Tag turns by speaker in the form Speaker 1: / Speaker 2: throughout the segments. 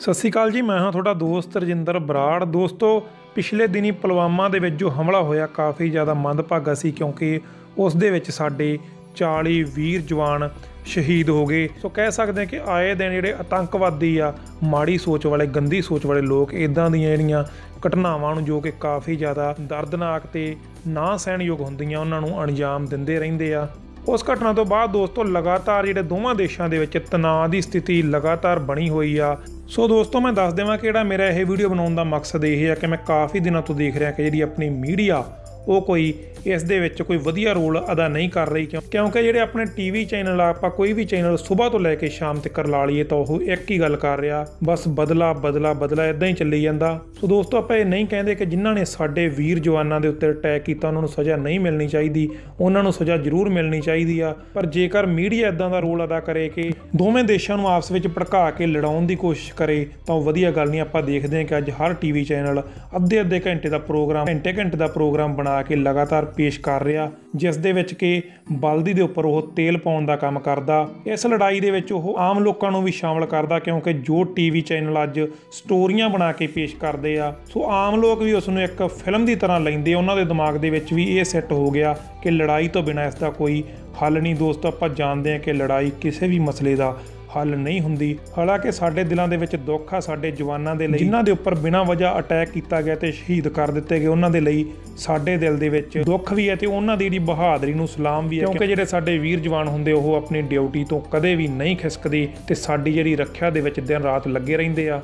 Speaker 1: ਸਤਿ ਸ਼੍ਰੀ ਅਕਾਲ ਜੀ, ਮੈਂ ਹਾਂ ਤੁਹਾਡਾ ਦੋਸਤ ਰਜਿੰਦਰ ਬਰਾੜ। ਦੋਸਤੋ, ਪਿਛਲੇ ਦਿਨੀ ਪੁਲਵਾਮਾ ਦੇ ਵਿੱਚ ਜੋ ਹਮਲਾ ਹੋਇਆ, ਕਾਫੀ ਜ਼ਿਆਦਾ ਮੰਦਭਾਗਾ ਸੀ ਕਿਉਂਕਿ ਉਸ ਦੇ ਵਿੱਚ ਸਾਡੇ 40 ਵੀਰ ਜਵਾਨ ਸ਼ਹੀਦ ਹੋ ਗਏ। ਸੋ ਕਹਿ ਸਕਦੇ ਹਾਂ ਕਿ ਆਏ ਦਿਨ ਜਿਹੜੇ ਆਤੰਕਵਾਦੀ ਆ, ਮਾੜੀ ਸੋਚ ਵਾਲੇ, ਗੰਦੀ ਸੋਚ ਵਾਲੇ ਲੋਕ ਇਦਾਂ ਦੀਆਂ ਜਿਹੜੀਆਂ ਘਟਨਾਵਾਂ ਨੂੰ ਜੋ ਕਿ ਕਾਫੀ ਜ਼ਿਆਦਾ ਦਰਦਨਾਕ ਤੇ ਨਾ ਸਹਿਣਯੋਗ ਹੁੰਦੀਆਂ, ਉਹਨਾਂ ਨੂੰ ਅੰਜਾਮ ਦਿੰਦੇ ਰਹਿੰਦੇ ਆ। ਉਸ ਘਟਨਾ ਤੋਂ ਬਾਅਦ ਦੋਸਤੋ, ਲਗਾਤਾਰ ਜਿਹੜੇ ਦੋਵਾਂ ਦੇਸ਼ਾਂ ਦੇ ਵਿੱਚ ਤਣਾਅ ਦੀ ਸਥਿਤੀ ਲਗਾਤਾਰ ਬਣੀ ਹੋਈ ਆ। ਸੋ ਦੋਸਤੋ, ਮੈਂ ਦੱਸ ਦੇਵਾਂ ਕਿ ਜਿਹੜਾ ਮੇਰਾ ਇਹ ਵੀਡੀਓ ਬਣਾਉਣ ਦਾ ਮਕਸਦ ਇਹ ਹੈ ਕਿ ਮੈਂ ਕਾਫੀ ਦਿਨਾਂ ਤੋਂ ਦੇਖ ਰਿਹਾ ਕਿ ਜਿਹੜੀ ਆਪਣੀ ਮੀਡੀਆ ਉਹ ਕੋਈ ਇਸ ਦੇ ਵਿੱਚ ਕੋਈ ਵਧੀਆ ਰੋਲ ਅਦਾ ਨਹੀਂ ਕਰ ਰਹੀ ਕਿਉਂ ਕਿਉਂਕਿ ਜਿਹੜੇ ਆਪਣੇ ਟੀਵੀ ਚੈਨਲ ਆ, ਆਪਾਂ ਕੋਈ ਵੀ ਚੈਨਲ ਸਵੇਰ ਤੋਂ ਲੈ ਕੇ ਸ਼ਾਮ ਤੱਕ ਲਾ ਲਈਏ ਤਾਂ ਉਹ ਇੱਕ ਹੀ ਗੱਲ ਕਰ ਰਿਹਾ, ਬਸ ਬਦਲਾ ਬਦਲਾ ਬਦਲਾ ਇਦਾਂ ਹੀ ਚੱਲੀ ਜਾਂਦਾ। ਸੋ ਦੋਸਤੋ, ਆਪਾਂ ਇਹ ਨਹੀਂ ਕਹਿੰਦੇ ਕਿ ਜਿਨ੍ਹਾਂ ਨੇ ਸਾਡੇ ਵੀਰ ਜਵਾਨਾਂ ਦੇ ਉੱਤੇ ਅਟੈਕ ਕੀਤਾ, ਉਹਨਾਂ ਨੂੰ ਸਜ਼ਾ ਨਹੀਂ ਮਿਲਣੀ ਚਾਹੀਦੀ, ਉਹਨਾਂ ਨੂੰ ਸਜ਼ਾ ਜ਼ਰੂਰ ਮਿਲਣੀ ਚਾਹੀਦੀ ਆ। ਪਰ ਜੇਕਰ ਮੀਡੀਆ ਇਦਾਂ ਦਾ ਰੋਲ ਅਦਾ ਕਰੇ ਕਿ ਦੋਵੇਂ ਦੇਸ਼ਾਂ ਨੂੰ ਆਪਸ ਵਿੱਚ ਭੜਕਾ ਕੇ ਲੜਾਉਣ ਦੀ ਕੋਸ਼ਿਸ਼ ਕਰੇ, ਤਾਂ ਉਹ ਵਧੀਆ ਗੱਲ ਨਹੀਂ, ਆਪਾਂ ਦੇਖਦੇ ਹਾਂ ਕਿ ਅੱਜ ਹਰ ਟੀਵੀ ਚੈਨਲ ਅੱਧੇ ਅੱਧੇ ਘੰਟੇ ਦਾ ਪ੍ਰੋਗਰਾਮ ਘੰਟੇ ਘੰਟੇ ਦਾ ਪ੍ਰੋਗਰਾਮ ਬਣਾ ਕੇ ਲਗਾਤਾਰ ਪੇਸ਼ ਕਰ ਰਿਹਾ, ਜਿਸ ਦੇ ਵਿੱਚ ਕਿ ਬਲਦੀ ਦੇ ਉੱਪਰ ਉਹ ਤੇਲ ਪਾਉਣ ਦਾ ਕੰਮ ਕਰਦਾ। ਇਸ ਲੜਾਈ ਦੇ ਵਿੱਚ ਉਹ ਆਮ ਲੋਕਾਂ ਨੂੰ ਵੀ ਸ਼ਾਮਲ ਕਰਦਾ, ਕਿਉਂਕਿ ਜੋ ਟੀਵੀ ਚੈਨਲ ਅੱਜ ਸਟੋਰੀਆਂ ਬਣਾ ਕੇ ਪੇਸ਼ ਕਰਦੇ ਆ, ਸੋ ਆਮ ਲੋਕ ਵੀ ਉਸ ਨੂੰ ਇੱਕ ਫਿਲਮ ਦੀ ਤਰ੍ਹਾਂ ਲੈਂਦੇ ਉਹਨਾਂ ਦੇ ਦਿਮਾਗ ਦੇ ਵਿੱਚ ਵੀ ਇਹ ਸੈੱਟ ਹੋ ਗਿਆ ਕਿ ਲੜਾਈ ਤੋਂ ਬਿਨਾਂ ਇਸ ਦਾ ਕੋਈ ਹੱਲ ਨਹੀਂ ਦੋਸਤੋ ਆਪਾਂ ਜਾਣਦੇ ਹਾਂ ਕਿ ਲੜਾਈ ਕਿਸੇ ਵੀ ਮਸਲੇ ਦਾ ਹੱਲ ਨਹੀਂ ਹੁੰਦੀ। ਹਾਲਾਂਕਿ ਸਾਡੇ ਦਿਲਾਂ ਦੇ ਵਿੱਚ ਦੁੱਖ ਆ ਸਾਡੇ ਜਵਾਨਾਂ ਦੇ ਲਈ। ਜਿਨ੍ਹਾਂ ਦੇ ਉੱਪਰ ਬਿਨਾਂ ਵਜ੍ਹਾ ਅਟੈਕ ਕੀਤਾ ਗਿਆ ਤੇ ਸ਼ਹੀਦ ਕਰ ਦਿੱਤੇ ਗਏ ਉਹਨਾਂ ਦੇ ਲਈ ਸਾਡੇ ਦਿਲ ਦੇ ਵਿੱਚ ਦੁੱਖ ਵੀ ਹੈ ਤੇ ਉਹਨਾਂ ਦੀ ਜਿਹੜੀ ਬਹਾਦਰੀ ਨੂੰ ਸਲਾਮ ਵੀ ਹੈ। ਕਿਉਂਕਿ ਜਿਹੜੇ ਸਾਡੇ ਵੀਰ ਜਵਾਨ ਹੁੰਦੇ ਉਹ ਆਪਣੀ ਡਿਊਟੀ ਤੋਂ ਕਦੇ ਵੀ ਨਹੀਂ ਖਿਸਕਦੇ ਤੇ ਸਾਡੀ ਜਿਹੜੀ ਰੱਖਿਆ ਦੇ ਵਿੱਚ ਦਿਨ ਰਾਤ ਲੱਗੇ ਰਹਿੰਦੇ ਆ।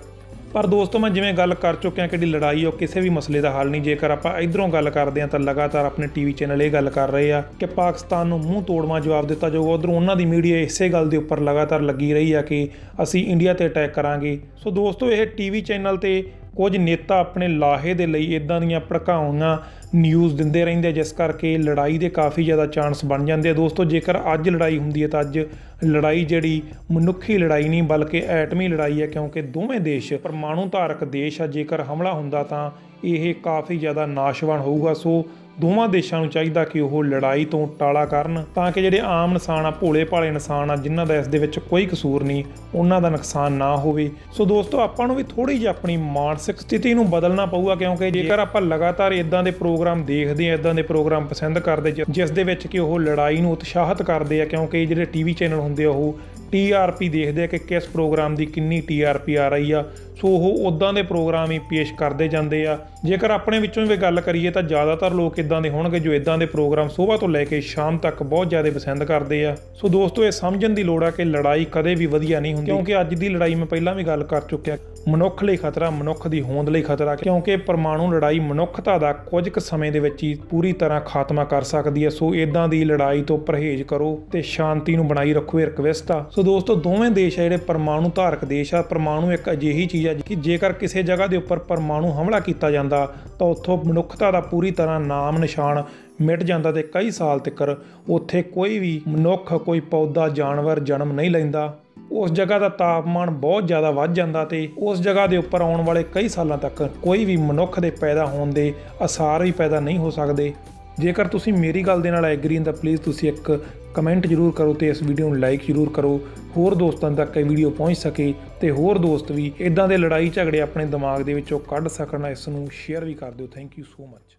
Speaker 1: ਪਰ ਦੋਸਤੋ, ਮੈਂ ਜਿਵੇਂ ਗੱਲ ਕਰ ਚੁੱਕਿਆ ਕਿ ਜਿਹੜੀ ਲੜਾਈ ਉਹ ਕਿਸੇ ਵੀ ਮਸਲੇ ਦਾ ਹੱਲ ਨਹੀਂ। ਜੇਕਰ ਆਪਾਂ ਇਧਰੋਂ ਗੱਲ ਕਰਦੇ ਹਾਂ, ਤਾਂ ਲਗਾਤਾਰ ਆਪਣੇ ਟੀਵੀ ਚੈਨਲ ਇਹ ਗੱਲ ਕਰ ਰਹੇ ਆ ਕਿ ਪਾਕਿਸਤਾਨ ਨੂੰ ਮੂੰਹ ਤੋੜਵਾ ਜਵਾਬ ਦਿੱਤਾ ਜਾਊਗਾ। ਉਧਰੋਂ ਉਹਨਾਂ ਦੀ ਮੀਡੀਆ ਇਸੇ ਗੱਲ ਦੇ ਉੱਪਰ ਲਗਾਤਾਰ ਲੱਗੀ ਰਹੀ ਆ ਕਿ ਅਸੀਂ ਇੰਡੀਆ ਤੇ ਅਟੈਕ ਕਰਾਂਗੇ। ਸੋ ਦੋਸਤੋ, ਇਹ ਟੀਵੀ ਚੈਨਲ ਤੇ ਕੁਝ ਨੇਤਾ ਆਪਣੇ ਲਾਹੇ ਦੇ ਲਈ ਇਦਾਂ ਦੀਆਂ ਭੜਕਾਉਣੀਆਂ ਨਿਊਜ਼ ਦਿੰਦੇ ਰਹਿੰਦੇ ਜਿਸ ਕਰਕੇ ਲੜਾਈ ਦੇ ਕਾਫੀ ਜ਼ਿਆਦਾ ਚਾਂਸ ਬਣ ਜਾਂਦੇ ਆ। ਦੋਸਤੋ, ਜੇਕਰ ਅੱਜ ਲੜਾਈ ਹੁੰਦੀ ਹੈ ਤਾਂ ਅੱਜ ਲੜਾਈ ਜਿਹੜੀ ਮਨੁੱਖੀ ਲੜਾਈ ਨਹੀਂ, ਬਲਕਿ ਐਟਮੀ ਲੜਾਈ ਹੈ, ਕਿਉਂਕਿ ਦੋਵੇਂ ਦੇਸ਼ ਪਰਮਾਣੂ ਧਾਰਕ ਦੇਸ਼ ਆ। ਜੇਕਰ ਹਮਲਾ ਹੁੰਦਾ ਤਾਂ ਇਹ ਕਾਫੀ ਜ਼ਿਆਦਾ ਨਾਸ਼ਵਾਨ ਹੋਊਗਾ। ਸੋ ਦੋਵਾਂ ਦੇਸ਼ਾਂ ਨੂੰ ਚਾਹੀਦਾ ਕਿ ਉਹ ਲੜਾਈ ਤੋਂ ਟਾਲਾ ਕਰਨ ਤਾਂ ਕਿ ਜਿਹੜੇ ਆਮ ਇਨਸਾਨ ਆ, ਭੋਲੇ ਭਾਲੇ ਇਨਸਾਨ ਆ, ਜਿਨ੍ਹਾਂ ਦਾ ਇਸ ਦੇ ਵਿੱਚ ਕੋਈ ਕਸੂਰ ਨਹੀਂ, ਉਹਨਾਂ ਦਾ ਨੁਕਸਾਨ ਨਾ ਹੋਵੇ। ਸੋ ਦੋਸਤੋ, ਆਪਾਂ ਨੂੰ ਵੀ ਥੋੜੀ ਜਿਹੀ ਆਪਣੀ ਮਾਨਸਿਕ ਸਥਿਤੀ ਨੂੰ ਬਦਲਣਾ ਪਊਗਾ, ਕਿਉਂਕਿ ਜੇਕਰ ਆਪਾਂ ਲਗਾਤਾਰ ਇਦਾਂ ਦੇ ਪ੍ਰੋਗਰਾਮ ਦੇਖਦੇ ਆ ਇਦਾਂ ਦੇ ਪ੍ਰੋਗਰਾਮ ਪਸੰਦ ਕਰਦੇ ਜਿਸ ਦੇ ਵਿੱਚ ਕਿ ਉਹ ਲੜਾਈ ਨੂੰ ਉਤਸ਼ਾਹਿਤ ਕਰਦੇ ਆ, ਕਿਉਂਕਿ ਜਿਹੜੇ ਟੀਵੀ ਚੈਨਲ ਹੁੰਦੇ ਆ, ਉਹ ਟੀਆਰਪੀ ਦੇਖਦੇ ਆ ਕਿ ਕਿਸ ਪ੍ਰੋਗਰਾਮ ਦੀ ਕਿੰਨੀ ਟੀਆਰਪੀ ਆ ਰਹੀ ਆ। ਸੋ ਉਹ ਉਦਾਂ ਦੇ ਪ੍ਰੋਗਰਾਮ ਹੀ ਪੇਸ਼ ਕਰਦੇ ਜਾਂਦੇ ਆ। ਜੇਕਰ ਆਪਣੇ ਵਿੱਚੋਂ ਵੀ ਗੱਲ ਕਰੀਏ ਤਾਂ ਜ਼ਿਆਦਾਤਰ ਲੋਕ ਇਦਾਂ ਦੇ ਹੋਣਗੇ ਜੋ ਇਦਾਂ ਦੇ ਪ੍ਰੋਗਰਾਮ ਸਵੇਰ ਤੋਂ ਲੈ ਕੇ ਸ਼ਾਮ ਤੱਕ ਬਹੁਤ ਜ਼ਿਆਦਾ ਪਸੰਦ ਕਰਦੇ ਆ। ਸੋ ਦੋਸਤੋ, ਇਹ ਸਮਝਣ ਦੀ ਲੋੜ ਆ ਕਿ ਲੜਾਈ ਕਦੇ ਵੀ ਵਧੀਆ ਨਹੀਂ ਹੁੰਦੀ, ਕਿਉਂਕਿ ਅੱਜ ਦੀ ਲੜਾਈ ਮੈਂ ਪਹਿਲਾਂ ਵੀ ਗੱਲ ਕਰ ਚੁੱਕਿਆ। ਮਨੁੱਖ ਲਈ ਖਤਰਾ, ਮਨੁੱਖ ਦੀ ਹੋਂਦ ਲਈ ਖਤਰਾ, ਕਿਉਂਕਿ ਪਰਮਾਣੂ ਲੜਾਈ ਮਨੁੱਖਤਾ ਦਾ ਕੁਝ ਕੁ ਸਮੇਂ ਦੇ ਵਿੱਚ ਹੀ ਪੂਰੀ ਤਰ੍ਹਾਂ ਖਾਤਮਾ ਕਰ ਸਕਦੀ ਹੈ। ਸੋ ਇਦਾਂ ਦੀ ਲੜਾਈ ਤੋਂ ਪਰਹੇਜ਼ ਕਰੋ ਤੇ ਸ਼ਾਂਤੀ ਨੂੰ ਬਣਾਈ ਰੱਖੋ, ਇਹ ਰਿਕਵੈਸਟ ਆ। ਸੋ ਦੋਸਤੋ, ਦੋਵੇਂ ਦੇਸ਼ ਆ ਜਿਹੜੇ ਪਰਮਾਣੂ ਧਾਰਕ ਦੇਸ਼ ਆ। ਪਰਮਾਣੂ ਇੱਕ ਅਜਿਹੀ ਚੀਜ਼ ਆ ਕਿ ਜੇਕਰ ਕਿਸੇ ਜਗ੍ਹਾ ਦੇ ਉੱਪਰ ਪਰਮਾਣੂ ਹਮਲਾ ਕੀਤਾ ਜਾਂਦਾ, ਤਾਂ ਉੱਥੋਂ ਮਨੁੱਖਤਾ ਦਾ ਪੂਰੀ ਤਰ੍ਹਾਂ ਨਾਮ ਨਿਸ਼ਾਨ ਮਿਟ ਜਾਂਦਾ ਤੇ ਕਈ ਸਾਲ ਤੱਕ ਉੱਥੇ ਕੋਈ ਵੀ ਮਨੁੱਖ, ਕੋਈ ਪੌਦਾ, ਜਾਨਵਰ ਜਨਮ ਨਹੀਂ ਲੈਂਦਾ। ਉਸ ਜਗ੍ਹਾ ਦਾ ਤਾਪਮਾਨ ਬਹੁਤ ਜ਼ਿਆਦਾ ਵੱਧ ਜਾਂਦਾ ਤੇ ਉਸ ਜਗ੍ਹਾ ਦੇ ਉੱਪਰ ਆਉਣ ਵਾਲੇ ਕਈ ਸਾਲਾਂ ਤੱਕ ਕੋਈ ਵੀ ਮਨੁੱਖ ਦੇ ਪੈਦਾ ਹੋਣ ਦੇ ਅਸਾਰ ਵੀ ਪੈਦਾ ਨਹੀਂ ਹੋ ਸਕਦੇ। ਜੇਕਰ ਤੁਸੀਂ ਮੇਰੀ ਗੱਲ ਦੇ ਨਾਲ ਐਗਰੀ ਤਾਂ ਪਲੀਜ਼ ਤੁਸੀਂ ਇੱਕ ਕਮੈਂਟ ਜ਼ਰੂਰ ਕਰੋ ਤੇ ਇਸ ਵੀਡੀਓ ਨੂੰ ਲਾਈਕ ਜ਼ਰੂਰ ਕਰੋ। ਹੋਰ ਦੋਸਤਾਂ ਤੱਕ ਇਹ ਵੀਡੀਓ ਪਹੁੰਚ ਸਕੇ ਤੇ ਹੋਰ ਦੋਸਤ ਵੀ ਇਦਾਂ ਦੇ ਲੜਾਈ ਝਗੜੇ ਆਪਣੇ ਦਿਮਾਗ ਦੇ ਵਿੱਚੋਂ ਕੱਢ ਸਕਣ, ਇਸ ਨੂੰ ਸ਼ੇਅਰ ਵੀ ਕਰ ਦਿਓ। Thank you so much